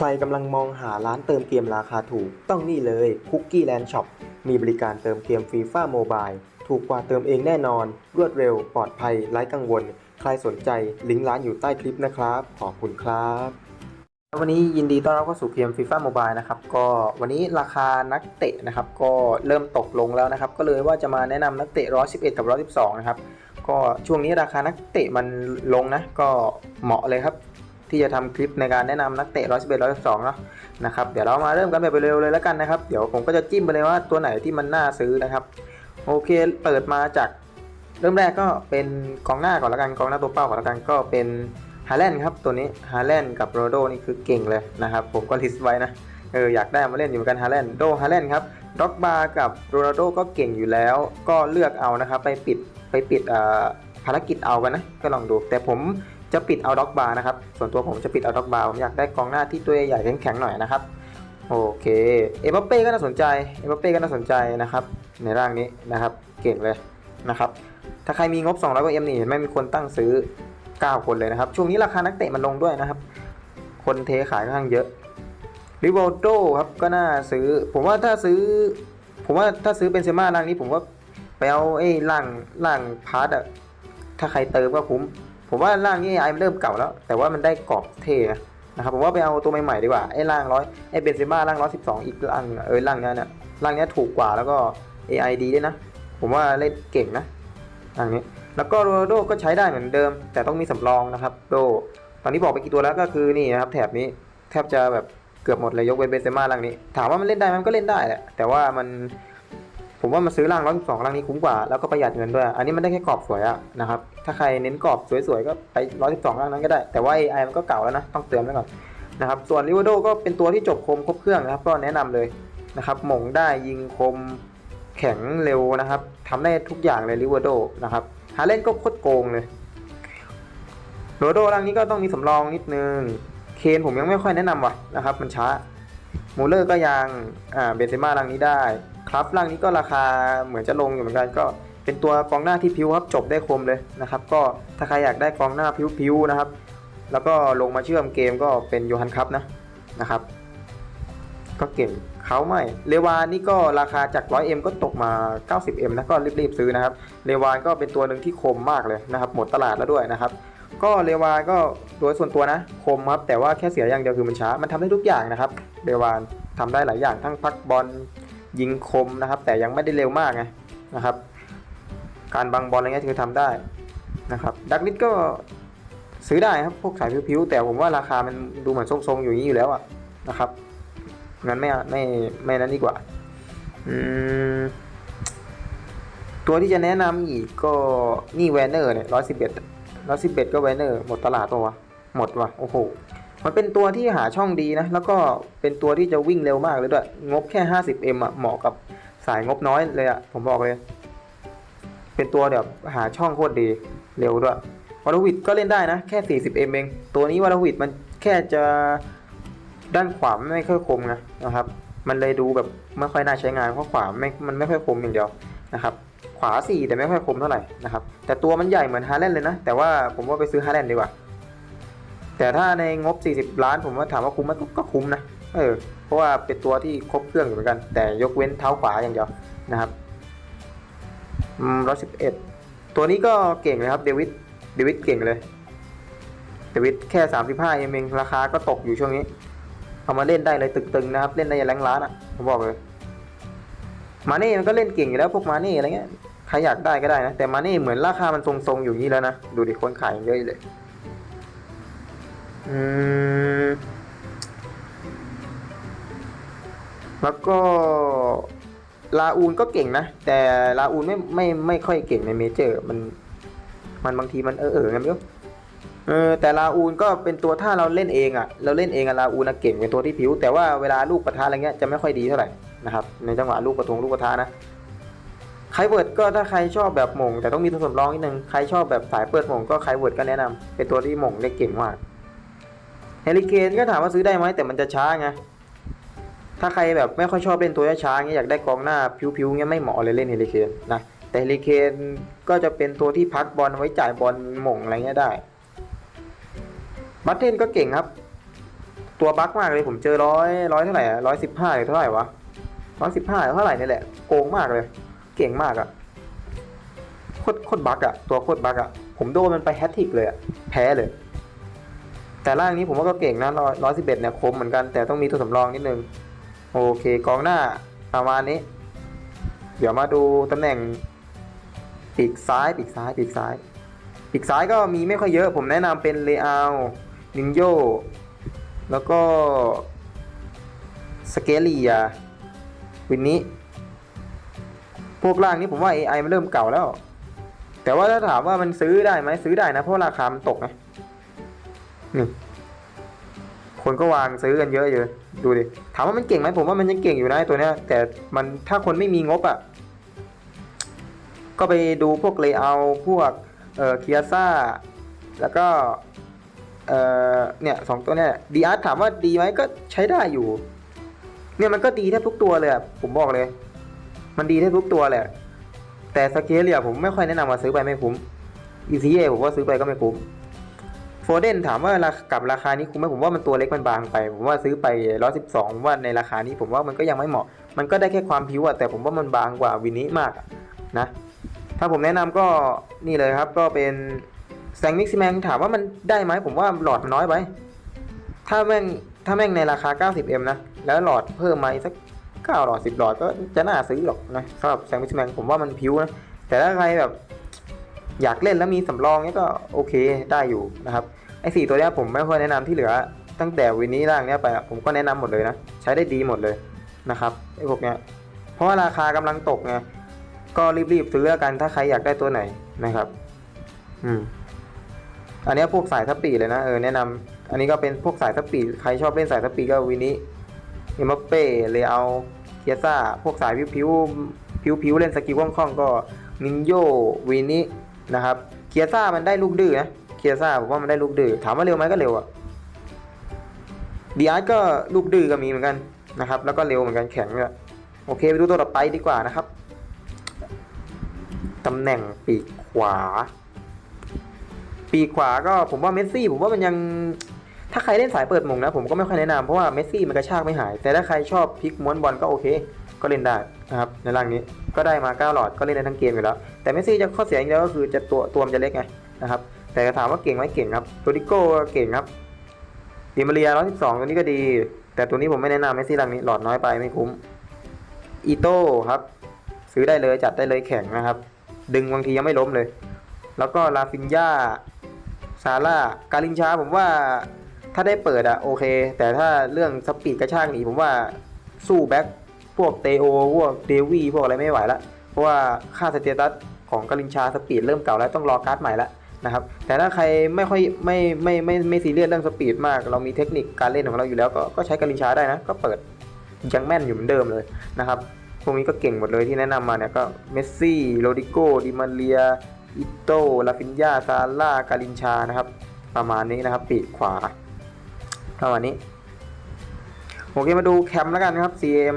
ใครกำลังมองหาร้านเติมเกมราคาถูก ต้องนี่เลย Cookie Land Shop มีบริการเติมเกมฟรีฟ้าโมบายถูกกว่าเติมเองแน่นอน รวดเร็ว ปลอดภัย ไร้กังวล ใครสนใจลิงก์ร้านอยู่ใต้คลิปนะครับ ขอบคุณครับ วันนี้ยินดีต้อนรับเข้าสู่เกมฟีฟ่าโมบายนะครับ ก็วันนี้ราคานักเตะนะครับ ก็เริ่มตกลงแล้วนะครับ ก็เลยว่าจะมาแนะนำนักเตะ 111 กับ 112 นะครับ ก็ช่วงนี้ราคานักเตะมันลงนะ ก็เหมาะเลยครับ ที่จะทำคลิปในการแนะนำนักเตะ111 112เนาะนะครับเดี๋ยวเรามาเริ่มกันแบบเร็วเลยแล้วกันนะครับ เดี๋ยวผมก็จะจิ้มไปเลยว่าตัวไหนที่มันน่าซื้อนะครับ โอเคเปิดมาจากเริ่มแรกก็เป็นกองหน้าก่อนละกันกองหน้าตัวเป้าก่อนละกันก็เป็นฮาแลนด์ครับตัวนี้ฮาแลนด์กับโรโดนี่คือเก่งเลยนะครับผมก็ลิสต์ไว้นะเอออยากได้มาเล่นอยู่เหมือนกันฮาแลนด์โดฮาแลนด์ครับด็อกบาร์กับโรนัลโดก็เก่งอยู่แล้ว ก็เลือกเอานะครับไปปิดไปปิดอ่อภารกิจเอากันนะก็ลองดู แต่ผม จะปิดเอาด็อกบาร์นะครับ ส่วนตัวผมจะปิดเอาด็อกบาร์ผมอยากได้กองหน้าที่ตัวใหญ่แข็งๆหน่อยนะครับ โอเค เอ็มบัปเป้ก็น่าสนใจ เอ็มบัปเป้ก็น่าสนใจนะครับ ในร่างนี้นะครับ เก่งเลยนะครับ ถ้าใครมีงบ 200กว่าเอ็มนี่เห็นไหม่มีคนตั้งซื้อ 9 คนเลยนะครับ ช่วงนี้ราคานักเตะมันลงด้วยนะครับ คนเทขายค่อนข้างเยอะริโวโดครับก็น่าซื้อ ผมว่าถ้าซื้อ ผมว่าถ้าซื้อเป็นเซม่าร่างนี้ผมว่าไปเอาไอ้ร่างร่างพาร์ตอะถ้าใครเติมก็คุ้ม ผมว่าร่างนี้ไอมันเริ่มเก่าแล้ว แต่ว่ามันได้กรอบเท่นะนะครับผมว่าไปเอาตัวใหม่ๆดีกว่าไอ้ร่างร้อยไอ้เบนเซม่าร่างร้อยสิบสองอีกร่างเออร่างเนี้ยเนี่ยร่างเนี้ยถูกกว่าแล้วก็ AI ดีด้วยนะ ผมว่าเล่นเก่งนะร่างนี้ แล้วก็โรนัลโดก็ใช้ได้เหมือนเดิม แต่ต้องมีสำรองนะครับโดตอนนี้บอกไปกี่ตัวแล้วก็คือนี่นะครับแถบนี้แทบจะแบบเกือบหมดเลยยกเว้นเบนเซม่าร่างนี้ ถามว่ามันเล่นได้มันก็เล่นได้แหละแต่ว่ามัน ผมว่ามันซื้อร่างร้อยสองร่างนี้คุ้มกว่าแล้วก็ประหยัดเงินด้วย อันนี้มันได้แค่กรอบสวยอะนะครับถ้าใครเน้นกรอบสวยๆก็ไปร้อยสิบสองร่างนั้นก็ได้ แต่ว่า AI มันก็เก่าแล้วนะต้องเตือนไว้ก่อนนะครับส่วนลิเวอร์โดก็เป็นตัวที่จบคมครบเครื่องนะครับ ก็แนะนำเลยนะครับหม่งได้ยิงคมแข็งเร็วนะครับทำได้ทุกอย่างเลยลิเวอร์โดนะครับหาเล่นก็โคตรโกงเลยโรโดร่างนี้ก็ต้องมีสำรองนิดนึง เคนผมยังไม่ค่อยแนะนำว่ะนะครับ มันช้า มูเลอร์ก็ยังอ่าเบนเซม่าร่างนี้ได้ ครับร่างนี้ก็ราคาเหมือนจะลงอยู่เหมือนกันก็เป็นตัวกองหน้าที่พิวครับจบได้คมเลยนะครับ ก็ถ้าใครอยากได้กองหน้าพิวๆนะครับ แล้วก็ลงมาเชื่อมเกมก็เป็นโยฮันครับนะนะครับ ก็เก่งเขาไม่เลวานนี่ก็ราคาจาก 100M ก็ตกมา 90M นะก็รีบๆซื้อนะครับเลวานก็เป็นตัวหนึ่งที่คมมากเลยนะครับ หมดตลาดแล้วด้วยนะครับ ก็เรวานก็โดยส่วนตัวนะคมครับแต่ว่าแค่เสียอย่างเดียวคือมันช้า มันทำได้ทุกอย่างนะครับเรวานทำได้หลายอย่างทั้งพักบอล ยิงคมนะครับ แต่ยังไม่ได้เร็วมากไงนะครับ การบังบอลอะไรเงี้ยคือทำได้นะครับดักนิดก็ซื้อได้ครับพวกสายผิวๆแต่ผมว่าราคามันดูเหมือนทรงๆอยู่นี้อยู่แล้วอะนะครับงั้นไม่ไม่ไม่นั้นดีกว่าตัวที่จะแนะนำอีกก็นี่แวนเนอร์เนี่ยร้อยสิบเอ็ดแล้วสิบเอ็ดก็ไวนเนอร์หมดตลาดตัววะหมดว่ะโอ้โห มันเป็นตัวที่หาช่องดีนะ แล้วก็เป็นตัวที่จะวิ่งเร็วมากเลยด้วย งบแค่ 50M อะ เหมาะกับสายงบน้อยเลยอะ ผมบอกเลย เป็นตัวแบบหาช่องโคตรดี เร็วด้วยวอลวิดก็เล่นได้นะ แค่ 40M เอง ตัวนี้วอลวิดมันแค่จะด้านขวาไม่ค่อยคมนะนะครับ มันเลยดูแบบไม่ค่อยน่าใช้งานเพราะขวาไม่ มันไม่ค่อยคมอย่างเดียวนะครับ ขวา 4 แต่ไม่ค่อยคมเท่าไหร่นะครับ แต่ตัวมันใหญ่เหมือนฮาแลนด์เลยนะ แต่ว่าผมว่าไปซื้อฮาแลนด์ดีกว่า แต่ถ้าในงบ 40 ล้านผมว่าถามว่าคุ้มไหมก็คุ้มนะเออเพราะว่าเป็นตัวที่ครบเครื่องอยู่เหมือนกัน แต่ยกเว้นเท้าขวาอย่างเดียวนะครับอืมร้อยสิบเอ็ดตัวนี้ก็เก่งเลยครับเดวิดเดวิดเก่งเลยเดวิดแค่35เองเองราคาก็ตกอยู่ช่วงนี้ เอามาเล่นได้เลยตึงๆนะครับ เล่นได้ย่างแรงล้านอะผมบอกเลยมาเน่มันก็เล่นเก่งอยู่แล้วพวกมาเน่อะไรเงี้ยใครอยากได้ก็ได้นะแต่มาเน่เหมือนราคามันทรงๆอยู่นี้แล้วนะดูดิคนขายเยอะเลย แล้วก็ลาอูนก็เก่งนะ แต่ลาอูนไม่ไม่ไม่ค่อยเก่งในเมเจอร์ มัน มันบางทีมันเออเออไงไม่รู้เออแต่ลาอูนก็เป็นตัวถ้าเราเล่นเองอะ่ะ เราเล่นเองอะลาอูนอะเก่งเป็นตัวที่ผิว แต่ว่าเวลาลูกประทะอะไรเงี้ยจะไม่ค่อยดีเท่าไหร่นะครับ ในจังหวะลูกประทงลูกประทะนะไคเวิร์ดก็ถ้าใครชอบแบบหม่งแต่ต้องมีตัวสำรองนิดนึงใครชอบแบบสายเปิดหม่งก็ไคเวิร์ดก็แนะนำเป็นตัวที่หม่งได้เก่งมาก ฮลิเคนก็ถามว่าซื้อได้ไหมแต่มันจะช้าไงถ้าใครแบบไม่ค่อยชอบเล่นตัวช้าๆเงี้ยอยากได้กองหน้าผิวๆเงี้ยไม่เหมาะเลยเล่นเฮลิเคนนะแต่เฮลิเคนก็จะเป็นตัวที่พักบอลไว้จ่ายบอลหม่งอะไรเงี้ยได้บัตเทนก็เก่งครับ ตัวบั๊กมากเลยผมเจอร้อยร้อยเท่าไหร่ร้อยสิบห้าหรือเท่าไหร่วะร้อยสิบห้าเท่าไหร่นี่แหละโกงมากเลย เก่งมากอะโคตรโคตรบั๊กอะตัวโคตรบั๊กอะผมโดนมันไปแฮตทริกเลยอะแพ้เลย แต่ร่างนี้ผมว่าก็เก่งนะร้อยร้อยสิบเอ็ดเนี่ยคมเหมือนกันแต่ต้องมีตัวสำรองนิดนึง โอเคกองหน้าประมาณนี้ เดี๋ยวมาดูตำแหน่งปีกซ้ายปีกซ้ายปีกซ้ายปีกซ้ายก็มีไม่ค่อยเยอะผมแนะนำเป็นเลอานินโยแล้วก็สเกลียวินนี้พวกล่างนี้ผมว่า AI มันเริ่มเก่าแล้ว แต่ว่าถ้าถามว่ามันซื้อได้ไหมซื้อได้นะเพราะราคามันตกนะ นี่คนก็วางซื้อกันเยอะอยู่ดูดิถามว่ามันเก่งไหมผมว่ามันยังเก่งอยู่นะตัวเนี้ย แต่มันถ้าคนไม่มีงบอะ่ะ ก็ไปดูพวกเลเยอร์พวกเอ่อเคียซ่าแล้วก็เอ่อเนี่ยสองตัวเนี่ยดีอาร์ถามว่าดีไหมก็ใช้ได้อยู่ เนี่ยมันก็ดีแทบทุกตัวเลยผมบอกเลย มันดีแทบทุกตัวแหละ แต่สเกลเนี่ยผมไม่ค่อยแนะนำมาซื้อไปไม่คุ้มอีซีเอผมว่าซื้อไปก็ไม่คุ้ม ฟเดนถามว่ารากับราคานี้คุ้มไหมผมว่ามันตัวเล็กมันบางไป ผมว่าซื้อไปร้อยสิบสองว่าในราคานี้ผมว่ามันก็ยังไม่เหมาะ มันก็ได้แค่ความผิวอะแต่ผมว่ามันบางกว่าวินนี้มากนะ ถ้าผมแนะนำก็นี่เลยครับก็เป็นแซงมิกซิแมงถามว่ามันได้ไหมผมว่าหลอดมันน้อยไป ถ้าแม่งถ้าแม่งในราคา 90M นะ แล้วหลอดเพิ่มมาอีกสัก9หลอด 10 หลอดก็จะน่าซื้อหรอกนะสำหรับแซงมิกซิแมงผมว่ามันพิวนะ แต่ถ้าใครแบบอยากเล่นแล้วมีสำรองเนี้ยก็โอเคได้อยู่นะครับ ไอ้สี่ตัวเนี้ยผมไม่ค่อยแนะนำที่เหลือ ตั้งแต่วินนี้ร่างเนี้ยไปผมก็แนะนำหมดเลยนะ ใช้ได้ดีหมดเลยนะครับไอ้พวกเนี้ยเพราะว่าราคากำลังตกไงก็รีบๆซื้อแล้วกันถ้าใครอยากได้ตัวไหนนะครับ อืมอันนี้พวกสายทัพปีเลยนะเออแนะนำอันนี้ก็เป็นพวกสายทัพปีใครชอบเล่นสายทัพปีก็วินนี้เอมเป้เลเอาเคียซ่าพวกสายผิวๆผิวๆเล่นสกิลคล่องๆก็นินโยวินนี้นะครับเคียซ่ามันได้ลูกดื้อนะ เคียซ่าผมว่ามันได้ลูกดื้อถามว่าเร็วไหมก็เร็วอะดีอาร์ก็ลูกดื้อก็มีเหมือนกันนะครับ แล้วก็เร็วเหมือนกันแข็งด้วยโอเคไปดูตัวต่อไปดีกว่านะครับตำแหน่งปีกขวา ปีกขวาก็ผมว่าเมสซี่ผมว่ามันยังถ้าใครเล่นสายเปิดมงนะผมก็ไม่ค่อยแนะนำเพราะว่าเมสซี่มันกระชากไม่หาย แต่ถ้าใครชอบพลิกม้วนบอลก็โอเค ก็เล่นได้นะครับในร่างนี้ก็ได้มา9หลอดก็เล่นได้ทั้งเกมอยู่แล้ว แต่เมสซี่จะข้อเสียอย่างเดียวก็คือจะตัวตัวมันจะเล็กไงนะครับ แต่ถามว่าเก่งไหมเก่งครับโรดิโก้เก่งครับดิมาเรีย112ตัวนี้ก็ดี แต่ตัวนี้ผมไม่แนะนำเมสซี่ร่างนี้หลอดน้อยไปไม่คุ้มอีโต้ครับ ซื้อได้เลยจัดได้เลยแข็งนะครับ ดึงบางทียังไม่ล้มเลย แล้วก็ลาฟินยาซาร่าการินชาผมว่าถ้าได้เปิดอะโอเค แต่ถ้าเรื่องสปีดกระชากหนีผมว่าสู้แบ็คพวกเตโอพวกเดวี่พวกอะไรไม่ไหวละเพราะว่าค่าสเตตัสของการินชาสปีดเริ่มเก่าแล้วต้องรอการ์ดใหม่ล้ว นะครับแต่ถ้าใครไม่ค่อยไม่ไม่ไม่ไม่ไม่ซีเรียสเรื่องสปีดมาก เรามีเทคนิคการเล่นของเราอยู่แล้วก็ก็ใช้การินชาได้นะ ก็เปิดยังแม่นอยู่เหมือนเดิมเลยนะครับพวกนี้ก็เก่งหมดเลยที่แนะนำมาเนี่ยก็เมสซี่โรดิโกดิมาเรียอิโตลาฟินยาซาร่าการินชานะครับ ประมาณนี้นะครับ ปีกขวาประมาณนี้โอเคมาดูแคมป์แล้วกันนะครับ CM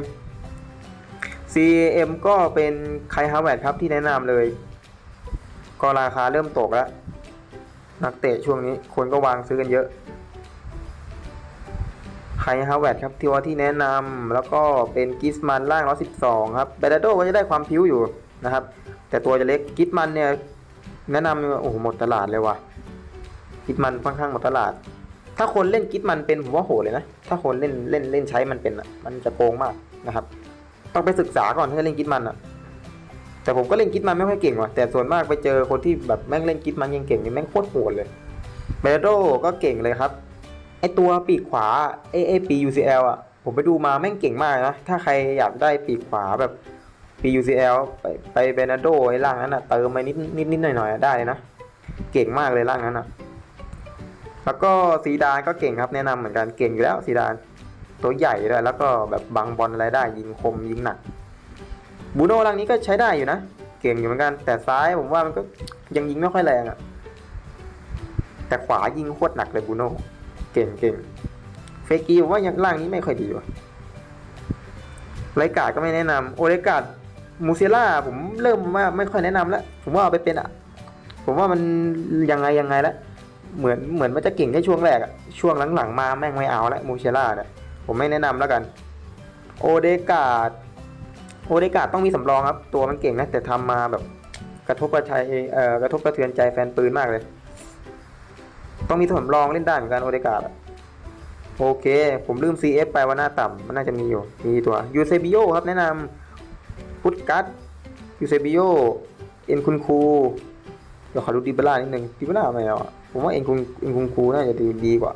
CM ก็เป็นไคฮาวเวร์ดครับที่แนะนำเลย ก็ราคาเริ่มตกแล้ว นักเตะช่วงนี้คนก็วางซื้อกันเยอะไคฮาวเวร์ดครับที่ว่าที่แนะนำแล้วก็เป็นกิสมันล่าง112ครับเบดาโดก็จะได้ความพิ้วอยู่นะครับ แต่ตัวจะเล็กกิสมันเนี่ยแนะนำโอ้โหหมดตลาดเลยว่ะกิสมันค่อนข้างหมดตลาด ถ้าคนเล่นกิสมันเป็นผมว่าโหดเลยนะ ถ้าคนเล่นเล่นเล่นใช้มันเป็นมันจะโกงมากนะครับ ต้องไปศึกษาก่อนถ้าจะเล่นกิสมันอะ แต่ผมก็เล่นกิสมันไม่ค่อยเก่งว่ะแต่ส่วนมากไปเจอคนที่แบบแม่งเล่นกิสมันยังเก่งนี่แม่งโคตรโหดเลยเบโดก็เก่งเลยครับไอตัวปีกขวาเอเอปี UCL อะผมไปดูมาแม่งเก่งมากนะ ถ้าใครอยากได้ปีกขวาแบบปี UCL ไปไปเบนาโดไอ้ร่างนั้นอะเติมไปนิดนิดนิดหน่อยหน่อยได้เลยนะ เก่งมากเลยร่างนั้นอะ แล้วก็ซีดานก็เก่งครับแนะนำเหมือนกันเก่งอยู่แล้วซีดาน ตัวใหญ่ด้วยแล้วก็แบบบังบอลอะไรได้ยิงคมยิงหนัก บูโน่ร่างนี้ก็ใช้ได้อยู่นะ เก่งอยู่เหมือนกัน แต่ซ้ายผมว่ามันก็ยังยิงไม่ค่อยแรงอะแต่ขวายิงโคตรหนักเลยบูโน่เก่งเก่งเฟกีผมว่ายังร่างนี้ไม่ค่อยดีว่ะไรกาดก็ไม่แนะนำโอเลกาดมูเซล่าผมเริ่มว่าไม่ค่อยแนะนำแล้ว ผมว่าเอาไปเป็นอะผมว่ามันยังไงยังไงแล้วเหมือนเหมือนมันจะเก่งแค่ช่วงแรกอะช่วงหลังๆมาแม่งไม่เอาแล้วมูเชล่าเนี่ยผมไม่แนะนำแล้วกัน โอเดกาด โอเดกาดต้องมีสำรองครับ ตัวมันเก่งนะ แต่ทำมาแบบกระทบกระชัยเอ่อกระทบกระเทือนใจแฟนปืนมากเลย ต้องมีสำรองเล่นได้เหมือนกันโอเดกาดโอเค ผมลืม CF ไปว่าหน้าต่ำมันน่าจะมีอยู่ มีตัวยูเซบิโอครับแนะนำพุตกัสยูเซบิโอเอ็นคุณคูเดี๋ยวขอดูดิบล่านิดนึงดิบล่าไม่เอาอะผมว่าเอ็นคุณเอ็นคุณคูน่าจะดีดีกว่า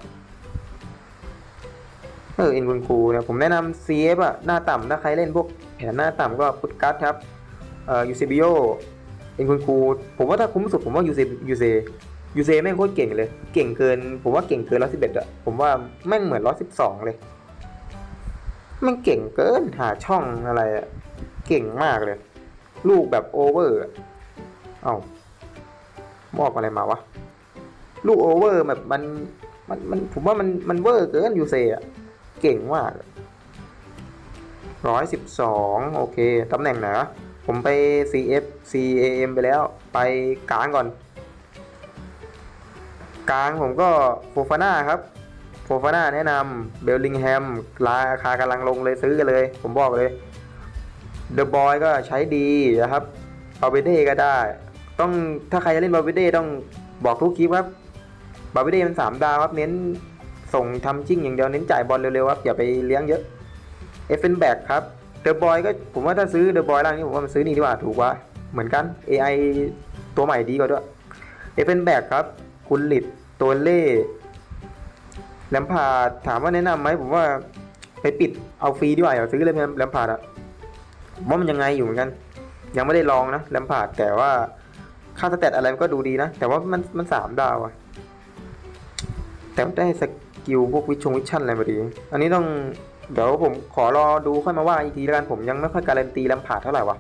เออเอ็นคุณครูเนี่ยผมแนะนำ CF อะหน้าต่ำถ้าใครเล่นพวกแผนหน้าต่ำก็พุทกัสครับเอ่อยูเซบิโอเอ็นคุณครูผมว่าถ้าคุ้มสุดผมว่ายูเซยูเซยูเซแม่งโคตรเก่งเลย เก่งเกิน ผมว่าเก่งเกินร้อยสิบเอ็ดอะผมว่าแม่งเหมือนร้อยสิบสองเลยแม่งเก่งเกินหาช่องอะไรอะเก่งมากเลย ลูกแบบโอเวอร์อะเอ้ามอบอะไรมาวะ ลูกโอเวอร์แบบมันมันมันผมว่ามันมันเวอร์เกินยูเซอะ เก่งมากร้อยสิบสองโอเค ตำแหน่งไหนวะผมไป CF CAM ไปแล้ว ไปกลางก่อน กลางผมก็โฟฟาน่าครับ โฟฟาน่าแนะนำเบลลิงแฮมราคากำลังลงเลยซื้อกันเลย ผมบอกเลย เดอะบอยก็ใช้ดีนะครับบาเบเด้ก็ได้ ต้องถ้าใครจะเล่นบาเบเด้ต้องบอกทุกคลิปครับบาเบเด้มันสามดาวครับเน้น ส่งทำจิ้งอย่างเดียวเน้นจ่ายบอลเร็วๆครับอย่าไปเลี้ยงเยอะเอฟเฟนแบกครับเดอะบอยก็ผมว่าถ้าซื้อเดอะบอยร่างนี้ผมว่ามันซื้อนี่ดีกว่าถูกกว่าเหมือนกัน AI ตัวใหม่ดีกว่าด้วยเอฟเฟนแบกครับคุณลิดตัวเล่แลมพาดถามว่าแนะนำไหมผมว่าไปปิดเอาฟรีดีกว่าอย่าซื้อเลยแลมพาดอะว่ามันยังไงอยู่เหมือนกัน ยังไม่ได้ลองนะแลมพาดแต่ว่าค่าสเตตอะไรมันก็ดูดีนะ แต่ว่ามันมันสามดาวอะแต่ได้ส กิลพวกวิชงวิชั่นอะไรมาดี อันนี้ต้องเดี๋ยวผมขอรอดูค่อยมาว่าอีกทีแล้วกันผมยังไม่ค่อยการันตีลมพาดเท่าไหร่วะ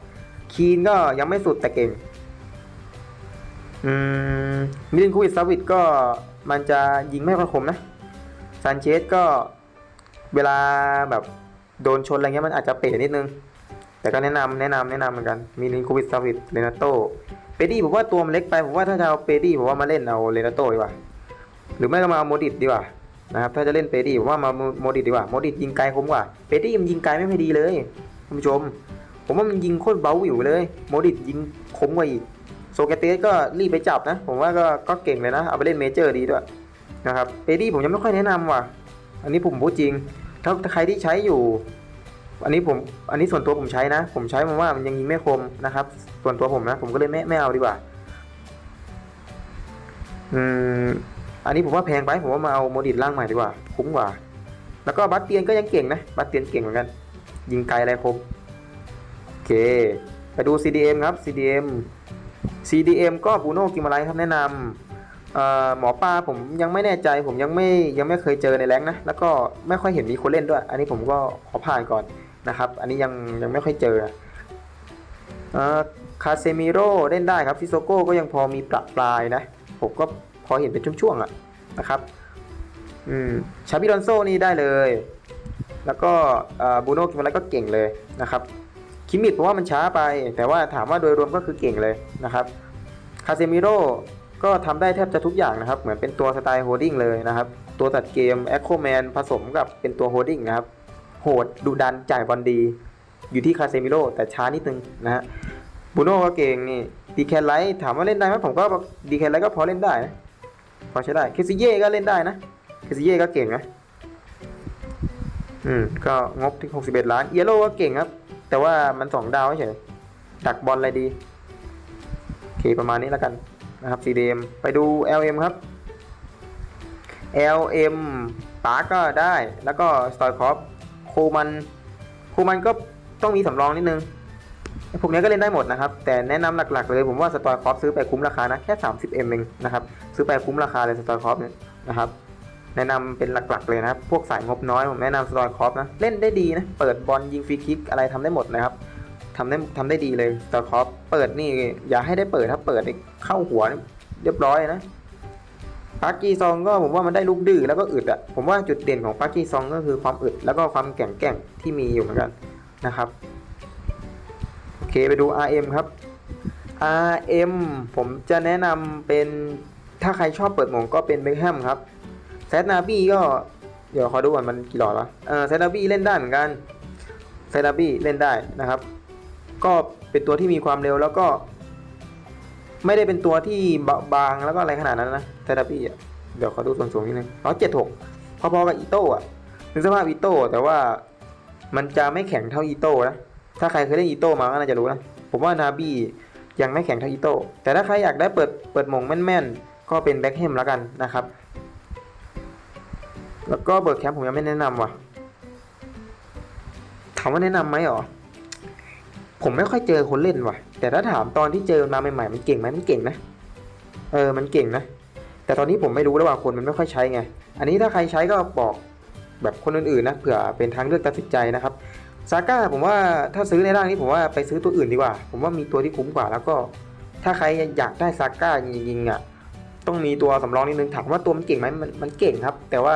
คีนก็ยังไม่สุดแต่เก่งอืมมิลินคูอิสซาวิดก็มันจะยิงไม่ค่อยคมนะซานเชสก็เวลาแบบโดนชนอะไรเงี้ยมันอาจจะเป๋นิดนึง แต่ก็แนะนำแนะนำแนะนำเหมือนกันมิลินคูอิสซาวิดเรนาโตเปดี้ผมว่าตัวมันเล็กไปผมว่าถ้าจะเอาเปดี้ผมว่ามาเล่นเอาเรนาโตดีกว่าหรือไม่ก็มาเอาโมดิตดีกว่า นะครับถ้าจะเล่นเปดี้ผมว่ามาโมดิดีกว่าโมดิตยิงไกลคมกว่าเปดี้มันยิงไกลไม่ค่อยดีเลยท่านผู้ชม ผมว่ามันยิงโคตรเบาหวิวเลยโมดิตยิงคมกว่าอีกโซเกเตสก็รีบไปจับนะ ผมว่าก็ก็เก่งเลยนะ เอาไปเล่นเมเจอร์ดีด้วยนะครับเอดี้ผมยังไม่ค่อยแนะนำว่ะ อันนี้ผมพูดจริง ถ้าใครที่ใช้อยู่ อันนี้ผมอันนี้ส่วนตัวผมใช้นะ ผมใช้มาว่ามันยังยิงไม่คมนะครับ ส่วนตัวผมนะ ผมก็เลยไม่ไม่เอาดีกว่า อืม อันนี้ผมว่าแพงไปผมว่ามาเอาโมดิตร่างใหม่ดีกว่า คุ้มกว่า แล้วก็บัตเตียนก็ยังเก่งนะ บัตเตียนเก่งเหมือนกัน ยิงไกลอะไรคมโอเค ไปดู CDM ครับ CDM CDM ก็บูโน่กิมอะไรครับแนะนำหมอปลาผมยังไม่แน่ใจผมยังไม่ยังไม่เคยเจอในแรงนะ แล้วก็ไม่ค่อยเห็นมีคนเล่นด้วย อันนี้ผมก็ขอผ่านก่อนนะครับ อันนี้ยังยังไม่ค่อยเจออ่อคาเซมิโร่เล่นได้ครับซิโซโก้ก็ยังพอมีประปรายนะ ผมก็ พอเห็นเป็นช่วงๆอะนะครับอืมชาบิดอนโซนี่ได้เลย แล้วก็บูโน่กิมอะไรก็เก่งเลยนะครับคิมิดผมว่ามันช้าไป แต่ว่าถามว่าโดยรวมก็คือเก่งเลยนะครับคาเซมิโร่ก็ทำได้แทบจะทุกอย่างนะครับ เหมือนเป็นตัวสไตล์โฮดดิ้งเลยนะครับ ตัวตัดเกมแอคโคแมนผสมกับเป็นตัวโฮดดิ้งนะครับ โหดดุดันจ่ายบอลดี อยู่ที่คาเซมิโร่แต่ช้านิดนึงนะฮะบูโน่ก็เก่งนี่ดีแคนไลท์ถามว่าเล่นได้ไหมผมก็ดีแคนไลท์ก็พอเล่นได้นะ พอใช้ได้เคซิเย่ก็เล่นได้นะเคซิเย่ก็เก่งนะอืมก็งบที่ 61 ล้าน เอโร่ก็เก่งครับ แต่ว่ามันสองดาวเฉยดักบอลอะไรดีโอเคประมาณนี้แล้วกันนะครับ CDM ไปดู LM ครับ LM ปาก็ได้แล้วก็สตอยคอฟโคมันโคมันก็ต้องมีสำรองนิดนึง พวกนี้ก็เล่นได้หมดนะครับ แต่แนะนำหลักๆเลยผมว่าสตอยคอฟซื้อไปคุ้มราคานะแค่ 30M เองนะครับ ซื้อไปคุ้มราคาเลยสตอยคอฟเนี่ยนะครับ แนะนำเป็นหลักๆเลยนะครับ พวกสายงบน้อยผมแนะนำสตอยคอฟนะ เล่นได้ดีนะ เปิดบอลยิงฟรีคิกอะไรทำได้หมดนะครับทำได้ทำได้ดีเลยสตอยคอฟเปิดนี่อย่าให้ได้เปิดถ้าเปิดเข้าหัวเรียบร้อยนะปาร์กีซองก็ผมว่ามันได้ลูกดื้อแล้วก็อึดอะผมว่าจุดเด่นของปาร์กีซองก็คือความอึดแล้วก็ความแข็งแกร่งที่มีอยู่เหมือนกันนะครับ โอเคไปดู RM ครับ RM ผมจะแนะนำเป็นถ้าใครชอบเปิดหมงก็เป็นเบคแฮมครับแซดนาบี้ก็เดี๋ยวขอดูก่อนมันกี่หลอดวะเออแซดนาบี้เล่นได้เหมือนกันแซดนาบี้เล่นได้นะครับ ก็เป็นตัวที่มีความเร็วแล้วก็ ไม่ได้เป็นตัวที่เบาบางแล้วก็อะไรขนาดนั้นนะแซดนาบี้เดี๋ยวขอดูส่วนสูงนิดนึงร้อยเจ็ดหกพอๆกับอีโต้อะถึงสภาพอีโต้แต่ว่ามันจะไม่แข็งเท่าอีโต้นะ ถ้าใครเคยเล่นอีโต้มาก็น่าจะรู้นะ ผมว่านาบี้ยังไม่แข็งเท่าอีโต้แต่ถ้าใครอยากได้เปิดเปิดมงแม่นๆ ก็เป็นแบ็คแฮมแล้วกันนะครับ แล้วก็เบิร์กแคมป์ผมยังไม่แนะนำว่ะถามว่าแนะนำไหมหรอผมไม่ค่อยเจอคนเล่นว่ะ แต่ถ้าถามตอนที่เจอมาใหม่ๆมันเก่งไหมมันเก่งนะเออมันเก่งนะแต่ตอนนี้ผมไม่รู้แล้วว่าคนมันไม่ค่อยใช้ไง อันนี้ถ้าใครใช้ก็บอกแบบคนอื่นๆนะเผื่อเป็นทางเลือกตัดสินใจนะครับ ซาก้าผมว่าถ้าซื้อในร่างนี้ผมว่าไปซื้อตัวอื่นดีกว่า ผมว่ามีตัวที่คุ้มกว่าแล้วก็ ถ้าใครอยากได้ซาก้าจริงๆอะต้องมีตัวสำรองนิดนึงถามว่าตัวมันเก่งไหมมันมันเก่งครับ แต่ว่า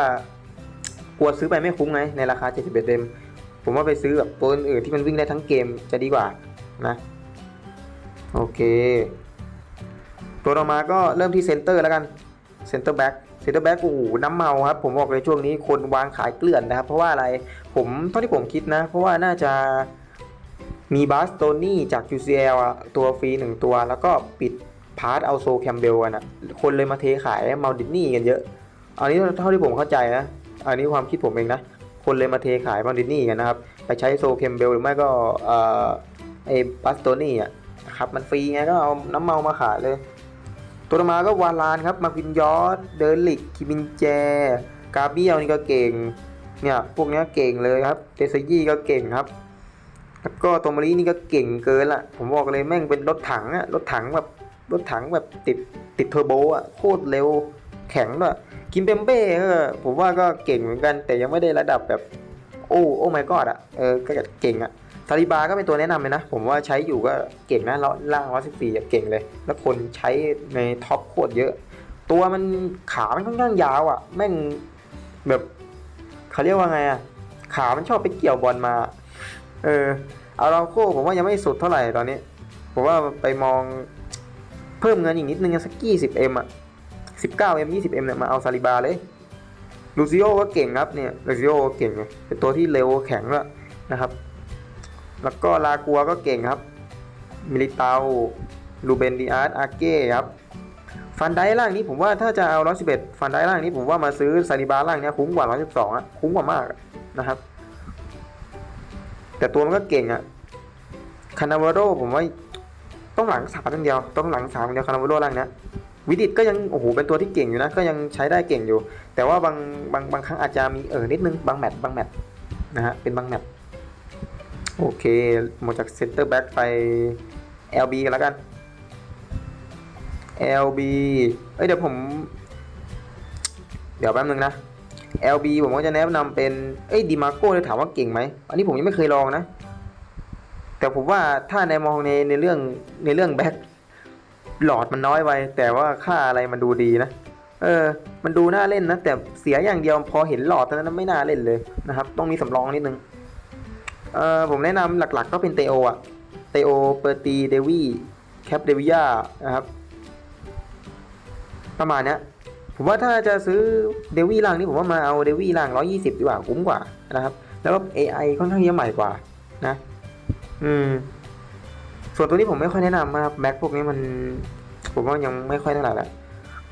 กลัวซื้อไปไม่คุ้มไงในราคา 71เต็มผมว่าไปซื้อแบบตัวอื่นที่มันวิ่งได้ทั้งเกมจะดีกว่านะโอเค ตัวต่อมาก็เริ่มที่เซนเตอร์แล้วกันเซนเตอร์แบ็กเซนเตอร์แบ็กโอ้โหน้ำเมาครับ ผมบอกเลยช่วงนี้คนวางขายเกลื่อนนะครับ เพราะว่าอะไร ผมเท่าที่ผมคิดนะ เพราะว่าน่าจะมีบาสโตนี่จาก UCL อะตัวฟรีหนึ่งตัว แล้วก็ปิดพาร์ทเอาโซแคมเบลกันอะคนเลยมาเทขายมาดินนี่กันเยอะ อันนี้เท่าที่ผมเข้าใจนะ อันนี้ความคิดผมเองนะ คนเลยมาเทขายมาดินนี่กันนะครับ ไปใช้โซแคมเบลหรือไม่ก็เอ่อไอ้บาสโตนี่อะนะครับมันฟรีไงก็เอาน้ำเมามาขายเลย ตัวมาก็วาลานครับ มาวินยอสเดอร์ลิกคิมินแจ กาเบียลนี่ก็เก่ง เนี่ยพวกนี้เก่งเลยครับเตซยี่ก็เก่งครับ แล้วก็โตมารีนี่ก็เก่งเกินละผมบอกเลยแม่งเป็นรถถังอะรถถังแบบรถถังแบบติดติดเทอร์โบอะโคตรเร็วแข็งด้วยกิมเปมเบ้ก็ผมว่าก็เก่งเหมือนกัน แต่ยังไม่ได้ระดับแบบโอ้โอ้ไม่กอดอะเออก็เก่งอะซาลิบาก็เป็นตัวแนะนำเลยนะ ผมว่าใช้อยู่ก็เก่งนะแล้วล่างร้อยสิบสี่เก่งเลย แล้วคนใช้ในท็อปโคตรเยอะ ตัวมันขามันค่อนข้างยาวอะ่ะ แม่งแบบ เขาเรียกว่าไงอะขามันชอบไปเกี่ยวบอลมา เออเอาเราโคผมว่ายังไม่สุดเท่าไหร่ตอนนี้ ผมว่าไปมองเพิ่มเงินอีกนิดนึงสักกี่สิบเอ็มอะสิบเก้าเอ็มยี่สิบเอ็มเนี่ยมาเอาซาลิบาเลยลูซิโอก็เก่งครับเนี่ยลูซิโอก็เก่งเป็นตัวที่เร็วแข็งแล้วนะครับ แล้วก็ลากัวก็เก่งครับ มิลิตาลูเบนดิอาร์ตอาเก้ครับ ฟันได้ล่างนี้ผมว่าถ้าจะเอา 111 ฟันได้ล่างนี้ผมว่ามาซื้อซาลิบาล่างเนี้ยคุ้มกว่า 112อะคุ้มกว่ามากนะครับ แต่ตัวมันก็เก่งอะคานาวาโรผมว่าต้องหลังสามอย่างเดียว ต้องหลังสามอย่างเดียวคานาวาโรล่างเนี้ยวิดิตก็ยังโอ้โหเป็นตัวที่เก่งอยู่นะ ก็ยังใช้ได้เก่งอยู่ แต่ว่าบางบางบางครั้งอาจจะมีเออนิดนึงบางแมตช์บางแมตช์นะฮะเป็นบางแมตช์โอเคหมดจากเซนเตอร์แบ็กไป LB กันแล้วกัน LB เอ้ยเดี๋ยวผม เดี๋ยวแป๊บนึงนะ LB ผมก็จะแนะนำเป็น เอ้ยดีมาโก้เลยถามว่าเก่งไหม อันนี้ผมยังไม่เคยลองนะ แต่ผมว่าถ้าในมองในในเรื่องในเรื่องแบ็คหลอดมันน้อยไป แต่ว่าค่าอะไรมันดูดีนะ เออ มันดูน่าเล่นนะ แต่เสียอย่างเดียวพอเห็นหลอดเท่านั้นไม่น่าเล่นเลยนะครับ ต้องมีสำรองนิดนึง เออผมแนะนำหลักๆ ก็เป็นเตโออะเตโอ เปอร์ตี เดวี่ แคปเดวิยานะครับ ประมาณนี้ผมว่าถ้าจะซื้อเดวี่ล่างนี้ผมว่ามาเอาเดวี่ล่าง 120 ดีกว่าคุ้มกว่านะครับ แล้วก็ AI ค่อนข้างจะใหม่กว่านะ อืม ส่วนตัวนี้ผมไม่ค่อยแนะนำนะครับแบ็คพวกนี้มัน ผมว่ายังไม่ค่อยเท่าไหร่ละ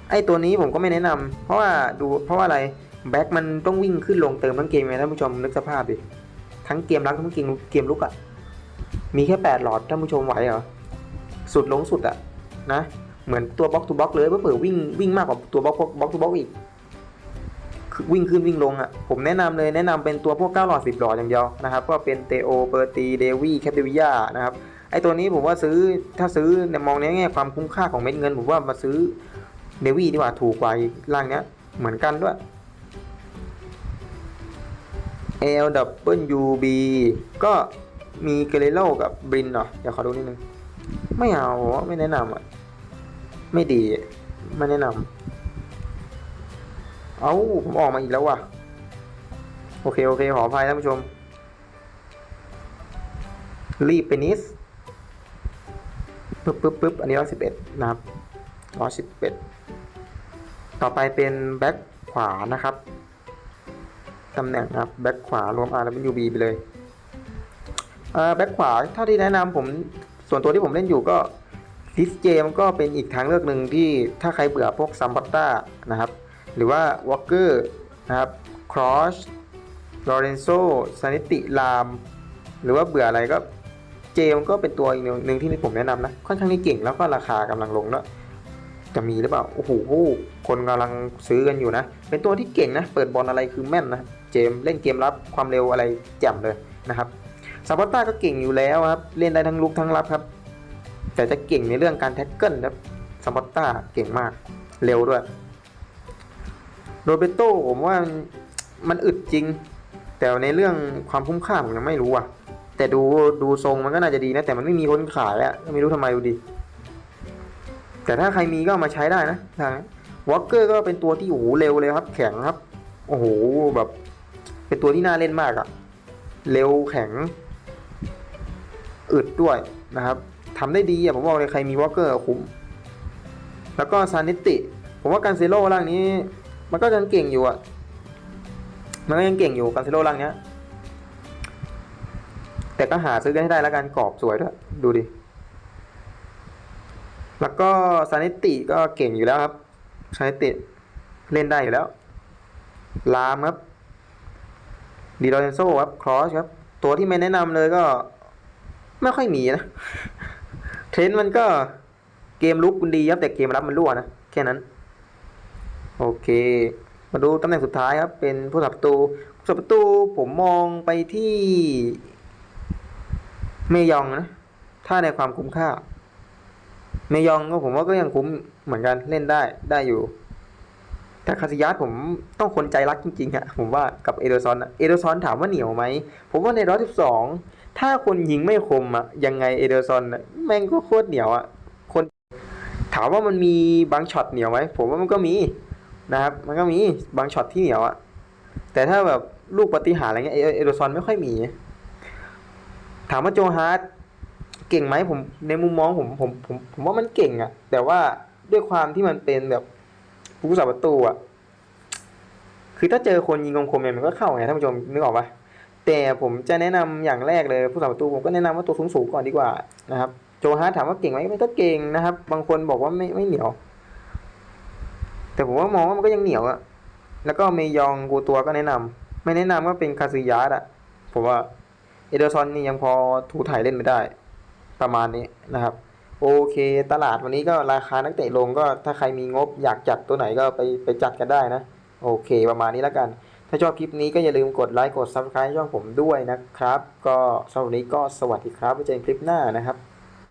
ไอตัวนี้ผมก็ไม่แนะนำเพราะว่าดูเพราะว่าอะไรแบ็คมันต้องวิ่งขึ้นลงเติมทั้งเกมไงท่านผู้ชมนึกสภาพดิทั้งเกมรักทั้งเกมเกมลุกอะ่ะมีแค่ 8 หลอดท่านผู้ชมไหวเหรอสุดลงสุดอะ่ะนะ เหมือนตัวบล็อกทูบล็อกเลยเพื่อเผื่อวิ่งวิ่งมากกว่าตัวบล็อกบล็อกทูบล็อกอีกวิ่งขึ้นวิ่งลงอะ่ะผมแนะนำเลยแนะนำเป็นตัวพวก 9 หลอด 10 หลอดอย่างเดียวนะครับ ก็เป็นเตโอเปอร์ตีเดวี่แคปเดวิยานะครับไอตัวนี้ผมว่าซื้อถ้าซื้อในมองในแง่ความคุ้มค่าของเม็ดเงิน ผมว่ามาซื้อเดวี่ดีกว่าถูกกว่าอีกร่างเนี้ยเหมือนกันด้วย L W B ก็มีเกเรโลกับบรินเหรอเดี๋ยวขอดูนิดนึง ไม่เอาไม่แนะนำอะ ไม่ดี ไม่แนะนำเอาผมออกมาอีกแล้วว่ะ โอเค โอเค ขออภัยท่านผู้ชม รีบไปนิดปึ๊บปึ๊บปึ๊บอันนี้ร้อยสิบเอ็ดนะครับร้อยสิบเอ็ดต่อไปเป็นแบ็คขวานะครับตำแหน่งนะครับแบ็คขวารวม R W B ไปเลยเอ่อแบ็คขวาเท่าที่แนะนำผมส่วนตัวที่ผมเล่นอยู่ก็ ฟิสเจมก็เป็นอีกทางเลือกหนึ่งที่ถ้าใครเบื่อพวกซัมบัตตานะครับ หรือว่าวอลเกอร์นะครับครอชลอเรนโซซานิติลาม หรือว่าเบื่ออะไรก็เจมก็เป็นตัวอีกหนึ่งที่ผมแนะนำนะ ค่อนข้างที่เก่งแล้วก็ราคากำลังลงแล้วจะมีหรือเปล่า โอ้โห คนกำลังซื้อกันอยู่นะ เป็นตัวที่เก่งนะ เปิดบอลอะไรคือแม่นนะ เจมเล่นเกมรับความเร็วอะไรแจ่มเลยนะครับซาปอต้าก็เก่งอยู่แล้วครับ เล่นได้ทั้งลุกทั้งรับครับ แต่จะเก่งในเรื่องการแท็กเกิลครับซาปอต้าเก่งมาก เร็วด้วย โรเบโต้ผมว่ามันอึดจริง แต่ในเรื่องความคุ้มค่าผมยังไม่รู้อะ แต่ดูดูทรงมันก็น่าจะดีนะ แต่มันไม่มีคนขายอะไม่รู้ทำไมดูดิ แต่ถ้าใครมีก็ามาใช้ได้นะทางวอลเกอร์ก็เป็นตัวที่โอ้โหเร็วเลยครับ แข็งครับ โอ้โหแบบ เป็นตัวที่น่าเล่นมากอะเร็วแข็ง อึดด้วยนะครับ ทำได้ดีอะผมบอกเลยใครมีวอลเกอร์คุ้มแล้วก็ซานิติ ผมว่าการเซโร่ร่างนี้ มันก็ยังเก่งอยู่อะมันก็ยังเก่งอยู่การเซโร่ร่างเนี้ย แต่ก็หาซื้อกันให้ได้แล้วกันกรอบสวยด้วยดูดิแล้วก็ซานิติก็เก่งอยู่แล้วครับซานิติเล่นได้อยู่แล้ว ลามครับดีโรเซนโซครับ ครอสครับ ตัวที่ไม่แนะนำเลยก็ ไม่ค่อยมีนะ ทรนด์มันก็เกมลุกมันดีครับแต่เกมรับมันรั่วนะ แค่นั้น โอเค มาดูตำแหน่งสุดท้ายครับ เป็นผู้สับประตูผู้สับประตูผมมองไปที่ เมยองนะ ถ้าในความคุ้มค่า เมยองก็ผมว่าก็ยังคุ้มเหมือนกันเล่นได้ได้อยู่ แต่คาซิยัสผมต้องคนใจรักจริงๆอะผมว่ากับเอเดอร์ซอนอะเอเดอร์ซอนถามว่าเหนียวไหมผมว่าในร้อยสิบสอง ถ้าคนยิงไม่คมอะยังไงเอเดอร์ซอนแม่งก็โคตรเหนียวอะคนถามว่ามันมีบางช็อตเหนียวไหมผมว่ามันก็มีนะครับ มันก็มีบางช็อตที่เหนียวอะแต่ถ้าแบบลูกปฏิหารอะไรเงี้ยเอเอเดอร์ซอนไม่ค่อยมี ถามว่าโจฮาร์ดเก่งไหมผมในมุมมองผมผมผมผมว่ามันเก่งอะแต่ว่าด้วยความที่มันเป็นแบบผู้สาประตูอะคือถ้าเจอคนยิงคมๆเนี่ยมันก็เข้าไงท่านผู้ชมนึกออกปะ แต่ผมจะแนะนำอย่างแรกเลยผู้สาประตูผมก็แนะนำว่าตัวสูงๆก่อนดีกว่านะครับ โจฮาร์ถามว่าเก่งไหมมันก็เก่งนะครับ บางคนบอกว่าไม่ไม่เหนียว แต่ผมว่ามองว่ามันก็ยังเหนียวอะแล้วก็เมยองกูตัวก็แนะนำไม่แนะนำว่าเป็นคาซึยะอะผมว่าเอเดอร์ซอนนี่ยังพอถูถ่ายเล่นไม่ได้ ประมาณนี้นะครับ โอเค ตลาดวันนี้ก็ราคานักเตะลงก็ถ้าใครมีงบอยากจัดตัวไหนก็ไปไปจัดกันได้นะ โอเค ประมาณนี้แล้วกัน ถ้าชอบคลิปนี้ก็อย่าลืมกดไลค์กด Subscribe ช่องผมด้วยนะครับ ก็สำหรับวันนี้ก็สวัสดีครับไว้เจอกันคลิปหน้านะครับ